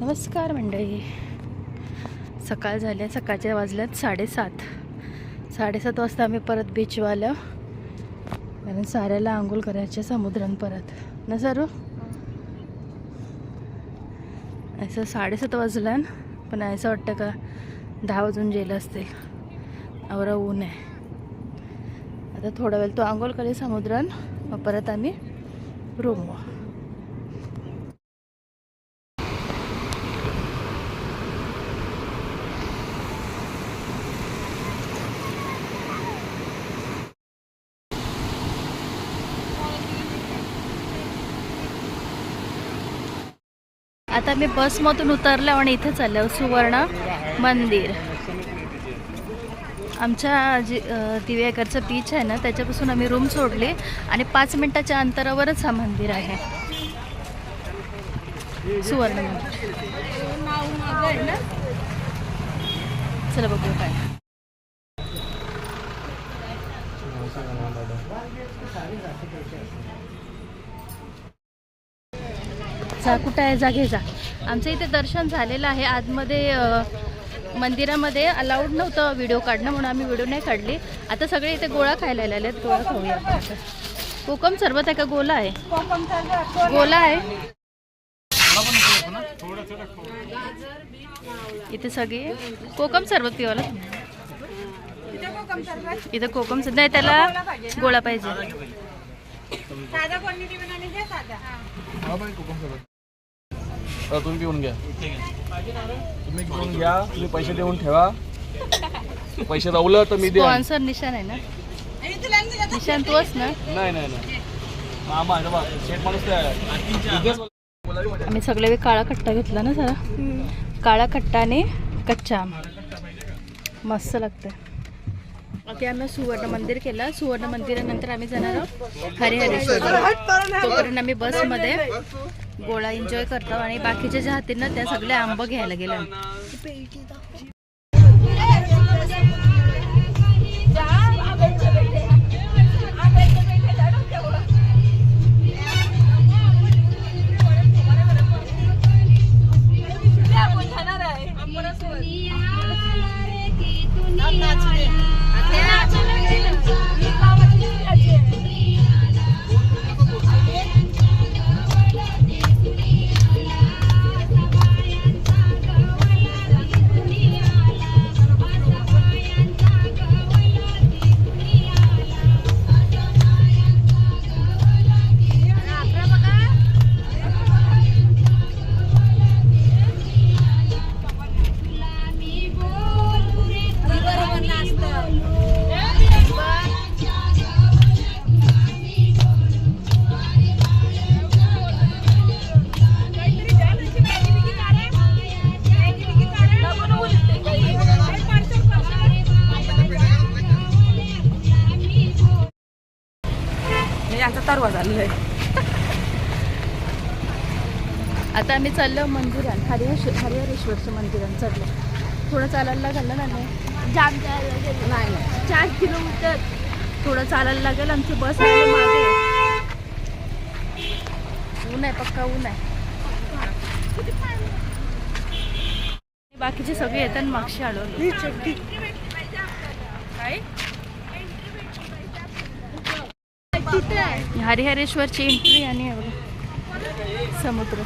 नमस्कार मंडळी. सकाळ झाल्या सकाळच्या वाजल्यात साडेसात. साडेसात वाजता आम्ही परत बीचवर आलो कारण साऱ्याला आंघोळ करायचे समुद्रान परत. ना सरू? असं साडेसात वाजल्यान पण असं वाटतं का दहा वाजून गेलं असतील. आवरा ऊन आहे. आता थोडा वेळ तो आंघोळ करेल समुद्रान परत आम्ही रूमवर आता मी बसमधून उतरलं आणि इथे चाललं सुवर्ण मंदिर. आमच्या जी अ, दिव्याकरचं बीच आहे ना त्याच्यापासून आम्ही रूम सोडली आणि पाच मिनिटाच्या अंतरावरच हा मंदिर आहे. सुवर्ण मंदिर. चला बघू काय. जा कुठं आहे जा घे जा. आमचं इथे दर्शन झालेलं आहे. आतमध्ये मंदिरामध्ये अलाउड नव्हतं व्हिडिओ काढणं म्हणून आम्ही व्हिडिओ नाही काढली. आता सगळे इथे गोळा खायला आलेले आहेत. गोळा खाऊया. कोकम सरबत आहे का? गोला आहे. गोला आहे. इथे सगळे कोकम सरबत पिवाला इथं कोकम सरबत नाही त्याला गोळा पाहिजे. तुम्ही पिऊन घ्या. तुम्ही पिऊन घ्या तुम्ही पैसे देऊन ठेवा. पैसे रावलं तर मी द्या स्पॉन्सर निशान आहे ना? निशान तोच ना? नाही नाही नाही. मामा बघ, शेठ माणूस ते आहे. बिझनेस बोलावी मजा. आम्ही सगळे वेळ काळा कट्टा घेतला ना जरा? काळा कट्टा आणि कच्चा आम. मस्त लागतं ओके आम्ही सुवर्ण मंदिर केलं. सुवर्ण मंदिरानंतर आम्ही जाणार आहोत हरिहरेश्वर. तोपर्यंत आम्ही बसमध्ये गोळा एन्जॉय करतो आणि बाकीच्या ज्या हातील ना त्या सगळ्या आंब घ्यायला गेल्या तरवा झालेला आहे. आता आम्ही चाललो मंदिरात हरिहरेश्वर हरिहरेश्वरचं मंदिरात चाललो. थोडं चालायला लागलं ना नाही जाम जायला गेलं. नाही चार किलोमीटर. थोडं चालायला लागेल आमची बस आहे मागे. ऊन आहे पक्का ऊन आहे. बाकीचे सगळे येतात मागशी आलो हरिहरेश्वरची एंट्री आणि समुद्र.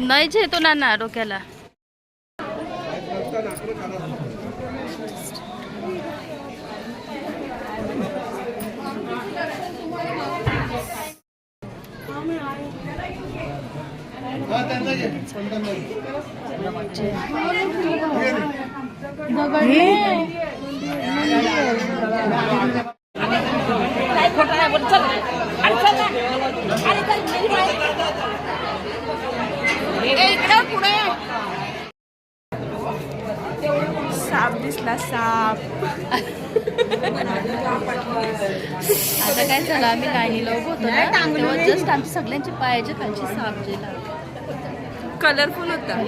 नाही झेतो ना ना डोक्याला साप दिसला साप. आता काय झालं आम्ही लाईनीला उभं होतो ना तेव्हा जस्ट आमच्या सगळ्यांची पायाच्या खालची साप गेला कलरफुल होता. ती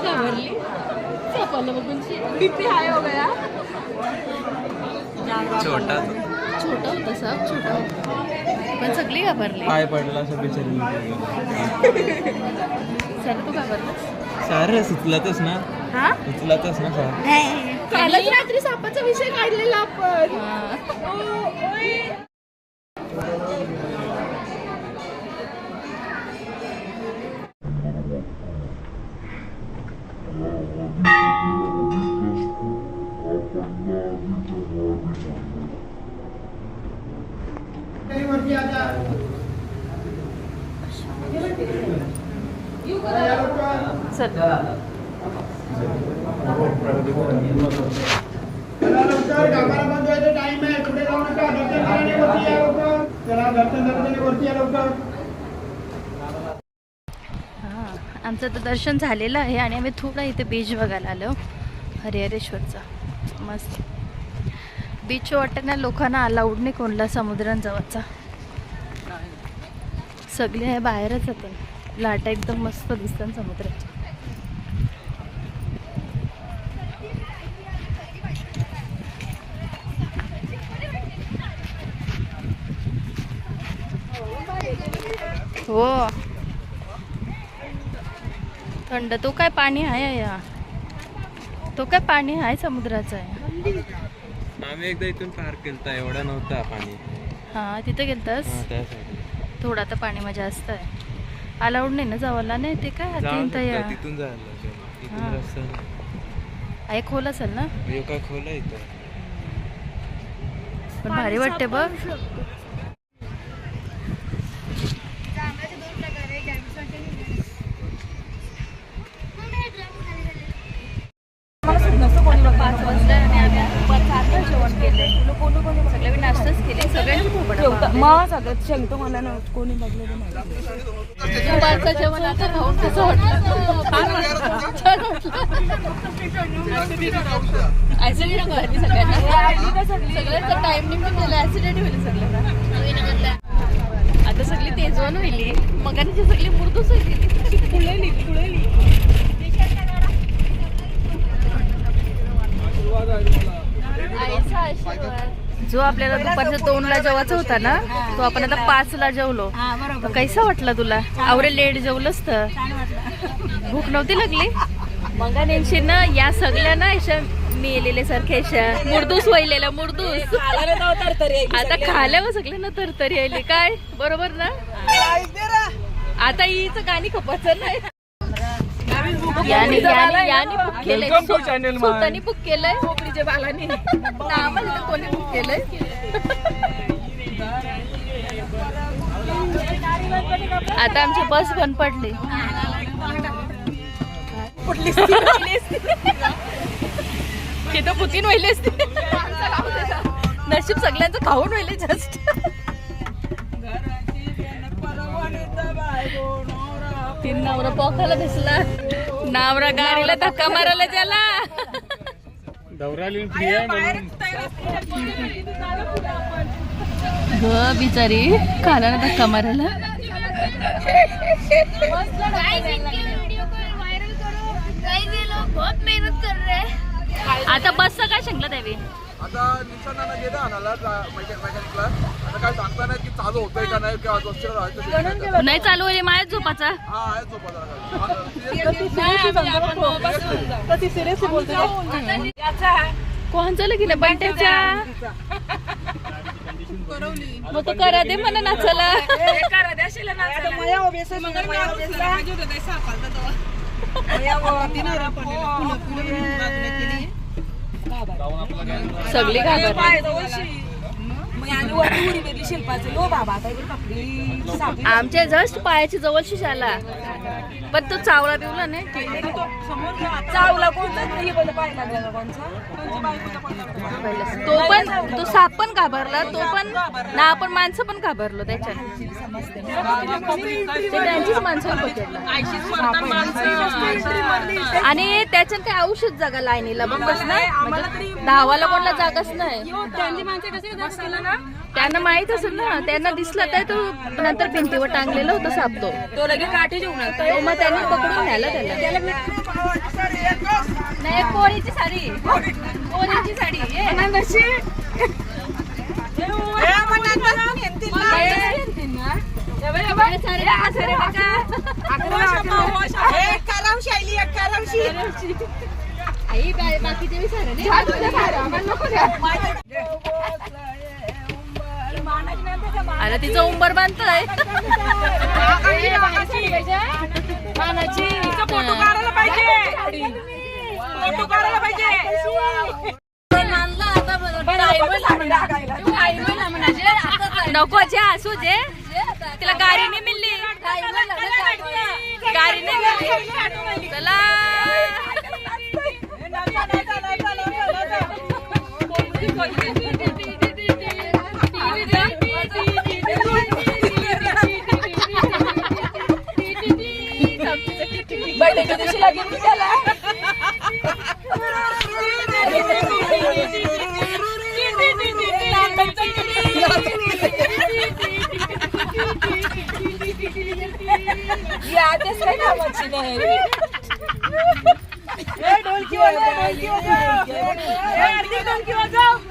घाबरली सापाला बघून शी. बीपी हाय हो गया छोटा होता साप छोटा होता. पण सगळी घाबरली. पाय पडला असं बिचारी सर तू घाबरला सारं सुचलातच ना. हा? सुचलातच ना सार. कालच रात्री सापाचा विषय काढलेला आपण चला लवकर गाभारा बंद व्हायचा टाइम आहे पुढे जाऊ नका दर्शन करायला वरती या लवकर चला दर्शन दर्शन वरती या लवकर हां आता तर दर्शन झालेलं आहे आणि आम्ही थोडं इथे बीच बघायला आलो. हरिहरेश्वरचा. मस्त. बीच वाटत ना लोकांना अलाउड नाही कोणला समुद्रांजवळचा. सगळे हे बाहेरच होते लाटा एकदम मस्त दिसतात समुद्राच्या हो. थंड तो काय पाणी आहे या? तो काय पाणी आहे समुद्राचं? आहे आम्ही एकदा इथून पार केलता एवढा नव्हता पाणी. हां तिथं गेलतस? हा. थोडा तर पाणी मजा जास्त आहे. अलाउड नाही ना जावाला? नाही ते काय तिथून जायला. हा. आहे खोल असेल ना? काय खोल आहे इथं. पण भारी वाटते बघ पाच वाजता आणि आम्ही दुपारचं आता जेवण नाश्ताच केले सगळ्यांची मग सगळ्यात शेंगतो मला ना कोणी बघलेलं नाही. दुपारचं जेवण आता खाऊन कसं वाटलं? छान वाटलं. ऍसिडिटी झाली सगळ्यांना. सगळ्यांचा टाइम निघून गेला ऍसिडिटी होईल सगळ्यांना. आता सगळी तेजवान होईल. मग सगळी मुरदूस होईल जो आपल्याला दुपारच्या दोनला जेवायचा होता ना तो आपण आता पाचला जेवलो. तर कैसा वाटला तुला? आवरे लेट जेवलंच तर? भूक नव्हती लागली? मग नेमशी ना या सगळ्या ना अशा मेलेले सारख्या अशा मुरदूस वळलेल्या मुरदूस. आता खाल्यावर सगळ्यांना तरतरी आली काय? बरोबर ना? आता हीच गाणी खपायचं नाही. याने याने याने बुक केलंय. Welcome to channel, man. स्वतःनी बुक केलंय. खोबरीच्या बालाने. आम्हाला कोणी बुक केलंय. आता आमची बस बंद पडली. तिथं पुतीन व्हायली असते. नशीब सगळ्यांचं खाऊन व्हायले जस्ट तीन नवरा पोखायला दिसला. नावरा गाडीला धक्का मारायला त्याला ग बिचारी खाला ना धक्का मारायला. आता बसचं काय शिंकलं त्यावे आता निशाणा गेला आणायला मेकॅनिकला आता काय सांगता नाही की चालू होतंय का नाही किंवा दोनशे राहायचं नाही चालू आहे माझ्याच झोपाचा हा आहे झोपा कोण चालू गेलं बंट्याचा मग तो करा दे मला नाचाला सगळी घाबरली. वरती उडी शिल्पाचं. लो बाबा आमच्या जस्ट पायाची जवळशी शाला पण तो चावला बिवला नाही. चावला कोणता? हे कोणचा तो पण तो साप पण घाबरला. तो पण ना आपण माणसं पण घाबरलो त्याच्यात. ते त्यांचीच माणसं पकडलं आणि त्याच्यात काय औषध जागा लाईनीला. बघ बस ना? म्हणजे धावाला कोणला जागाच नाही. त्यांना माहीत असेल ना त्यांना दिसला तर तो नंतर भिंतीवर टांगलेला होता साप तो तो लगे काठी जेवण तो मग त्यांनी पकडून न्यायला त्याला नाही कोळीची साडी. कोळीची साडी. आई बाकीचे बी अरे तिचं उंबर बांधतोय. नको जे असू जे तिला गाडी काय कामाची नाही ढोलकी वाजव, ढोलकी वाजव. ढोलकी वाजव.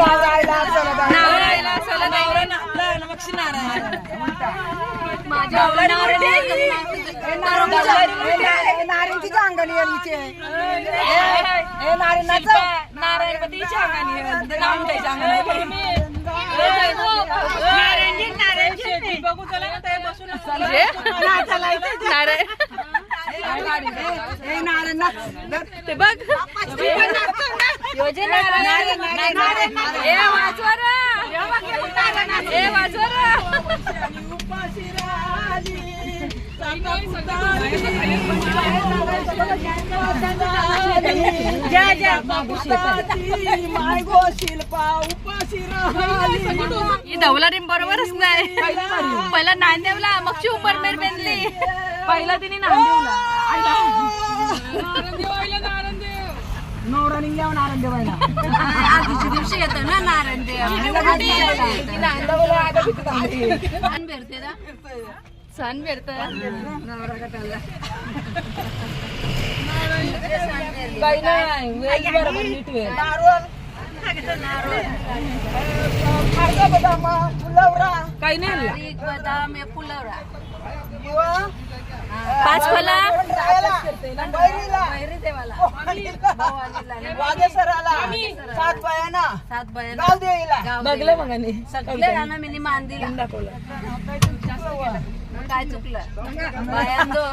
नारायण नारायण चला नारायण. माझ्या नारायणच्या अंगाने नारायणपतीच्या अंगाने नारायणच्या अंगाने बघू चला ना ते बसून नारायण ते बघ. ही धवलारीम बरोबरच नाही. पहिला नांदेवला मग उपर बेंदली पहिला तिने नांदेवला. ನೋಡೋನಿಂಗೆ ನಾರಂದೇವ ಸಣ್ಣ ಬರ್ತದ ಸಣ್ಣ ಬರ್ತದ ನೋಡಕತ್ತಲ್ಲ ಕೈನೇ ಇಲ್ಲ ಕೈನೇ ಇಲ್ಲ ಪುಲ್ಲವ್ರ ಪುಲ್ಲವ್ರ पाच फला सात बयान. बघलं मग सगळे राणा मी मान दिला काय चुकलं? बायांदो.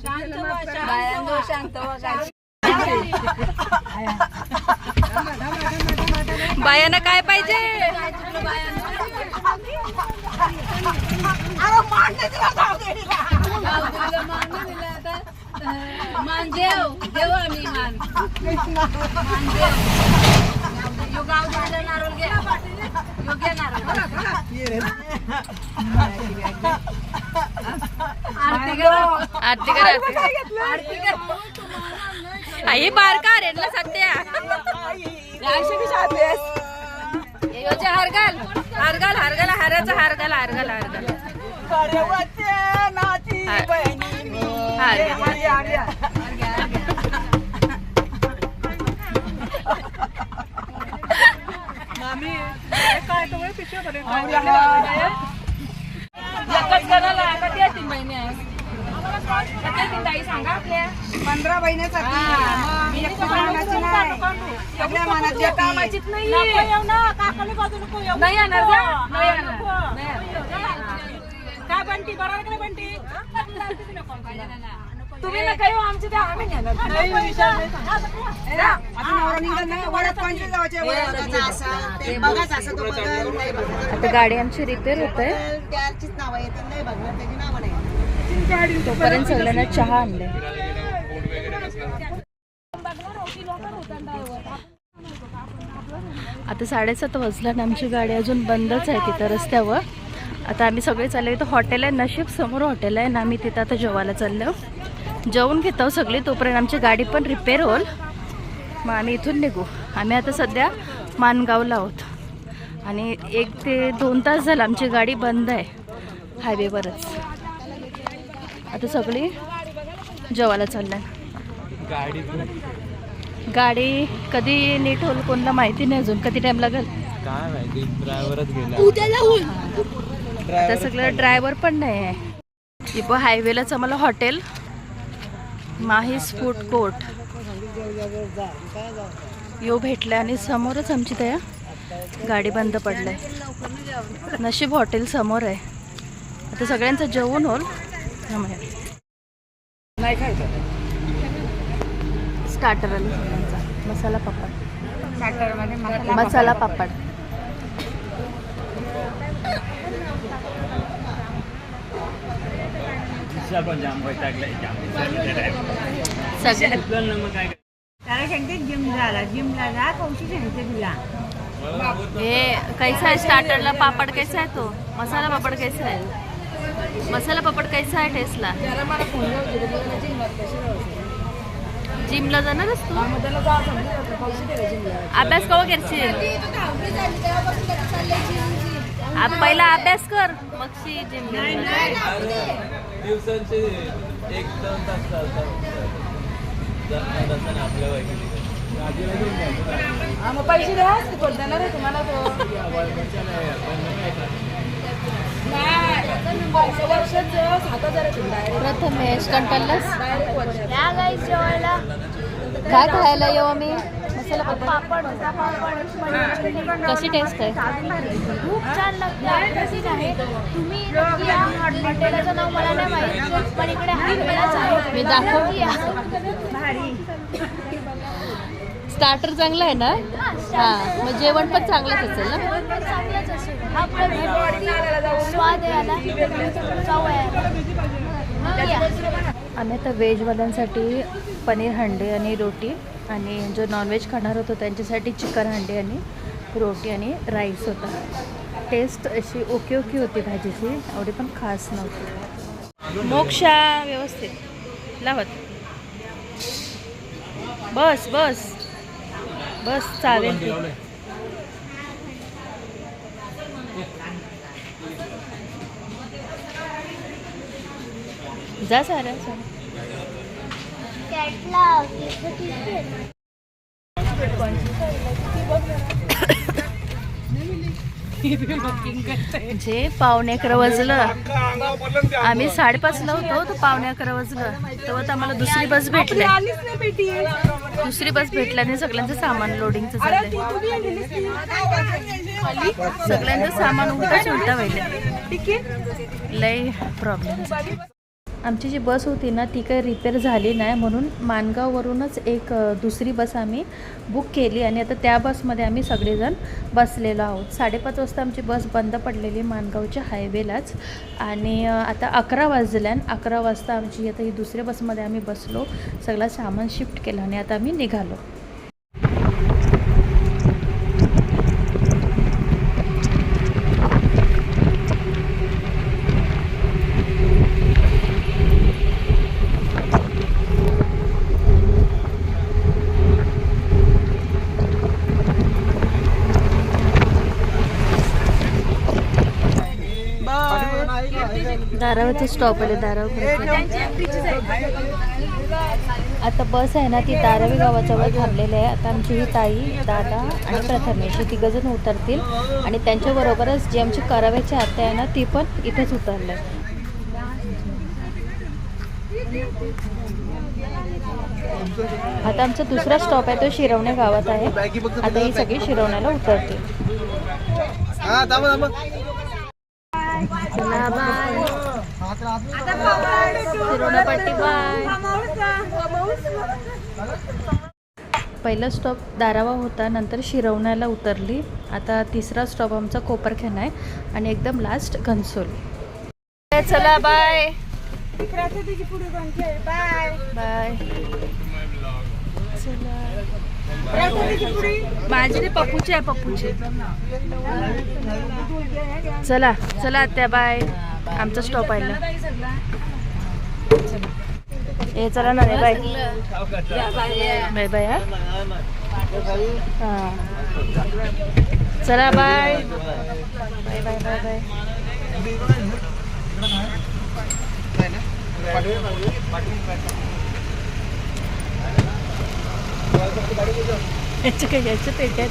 शांत बायांदो बायानं काय पाहिजे? बायानं? मान देव आम्ही मान मान गाव झालं नारळ घे यो घे आरती करा आरती करा आई बारका रे ना सध्या योचे हार घाल हार घाल हार घाल हाराचा हार घाल हार पंधरा बहिणीसाठी मी एकटी मानाची नाही. सगळ्या मानाची कामाची नाही येणार जा नाही येणार. काय बंटी बरोबर का बंटी? तुम्ही ना काही आमची त्या आम्ही नेणार आता गाडी आमची रिपेअर होत आहे. तोपर्यंत सगळ्यांना चहा आणले आता साडेसात वाजला आणि आमची गाडी अजून बंदच आहे तिथं रस्त्यावर. आता आम्ही सगळे चाललो. इथं हॉटेल आहे नशीब समोर हॉटेल आहे ना आम्ही तिथं आता जेवायला चाललो. जेवून घेतो सगळी तोपर्यंत आमची गाडी पण रिपेअर होईल. मग आम्ही इथून निघू. आम्ही आता सध्या मानगावला आहोत. आणि एक ते दोन तास झालं आमची गाडी बंद आहे हायवेवरच आता सगळी जेवायला चाललं गाडी गाडी कधी नीट होईल कोणाला माहिती नाही अजून. कधी टाईम लागेल? काय माहिती ड्रायव्हरच गेला. आता सगळं ड्रायव्हर पण नाही आहे. इथं हायवेलाच आम्हाला हॉटेल माहीस फूड कोर्ट यो भेटलं आणि समोरच आमची त्या गाडी बंद पडलंय. नशीब हॉटेल समोर आहे. आता सगळ्यांचं जेवण होल. नाही स्टार्टर आलं सगळ्यांचा मसाला पापड. स्टार्टरमध्ये मसाला मसाला पापड सगळ्यात त्याला. सांगते जिम झाला जिमला जा कौशी सांगते तुला. हे कैसा है स्टार्टरला पापड कैसा है तो? मसाला पापड कैसा है? मसाला पापड कैसा आहे टेस्टला जिमला जाणारच तू? अभ्यास कवा करशील? पहिला अभ्यास कर मग शी जिम दिवसांचे एक दोन तास चालतात. आपल्या मग पैसे द्या कोण देणार आहे तुम्हाला तो. नाही, वर्षाचं सात हजार आहे direct. प्रथमेश कंटाळलास? Direct वर्ष. काय खायला येऊ आम्ही? पापड कशी टेस्ट आहे. खूप छान लागते. आहे. तुम्ही हॉटेलाचं नाव मला नाही माहीत पण इकडे मी. स्टार्टर चांगलं आहे ना? हा मग जेवण पण चांगलंच असेल ना. आम्ही आता व्हेजवाल्यांसाठी पनीर हंडी आणि रोटी आणि जो नॉनव्हेज खाणार होतो त्यांच्यासाठी चिकन हंडी आणि रोटी आणि राईस होता. टेस्ट अशी ओके ओके होती भाजीची एवढी पण खास नव्हती. मोक्षा व्यवस्थित. लावत. बस बस. बस चालेल जा सारा सारा कॅटला केस किती आहेत? जे पावणे अकरा वाजलं आम्ही साडेपाचला होतो तर पावणे अकरा वाजलं. तेव्हा आम्हाला दुसरी बस भेटली. दुसरी बस भेटल्याने सगळ्यांचं सामान लोडिंगचं अरे सगळ्यांचं सामान उलटाच उलटा व्हायला लय प्रॉब्लेम आमची जी बस होती ना ती काही रिपेअर झाली नाही. म्हणून मानगाववरूनच एक दुसरी बस आम्ही बुक केली आणि आता त्या बसमध्ये आम्ही सगळेजण बसलेलो आहोत. साडेपाच वाजता आमची बस बंद पडलेली मानगावच्या हायवेलाच आणि आता अकरा वाजल्यान अकरा वाजता आमची आता ही दुसऱ्या बसमध्ये आम्ही बसलो. सगळं सामान शिफ्ट केलं आणि आता आम्ही निघालो. धारावीचं स्टॉप आले धारावी आता बस आहे ना ती दारावी गावाजवळ थांबलेली आहे. आता आमची ही ताई दादा आणि प्रथमेश ही तिघजण उतरतील. आणि त्यांच्याबरोबरच जी आमची कराव्याची आत्या आहे ना ती पण इथेच उतरले आता आमचा दुसरा स्टॉप आहे तो शिरवणे गावात आहे. आता ही सगळी शिरवण्याला उतरते शिरवण्यापट्टी बाय पहिला स्टॉप दारावा होता नंतर शिरवण्याला उतरली. आता तिसरा स्टॉप आमचा कोपरखेना आहे आणि एकदम लास्ट घनसोली. चला बाय बाय माझी पप्पूची आहे पप्पूची. चला चला त्या बाय आमचा स्टॉप आहे ए चला ना रे बाय बाय बाय हा. हा. चला bye. Bye bye bye bye. याच्या काय याच्या पेट्यात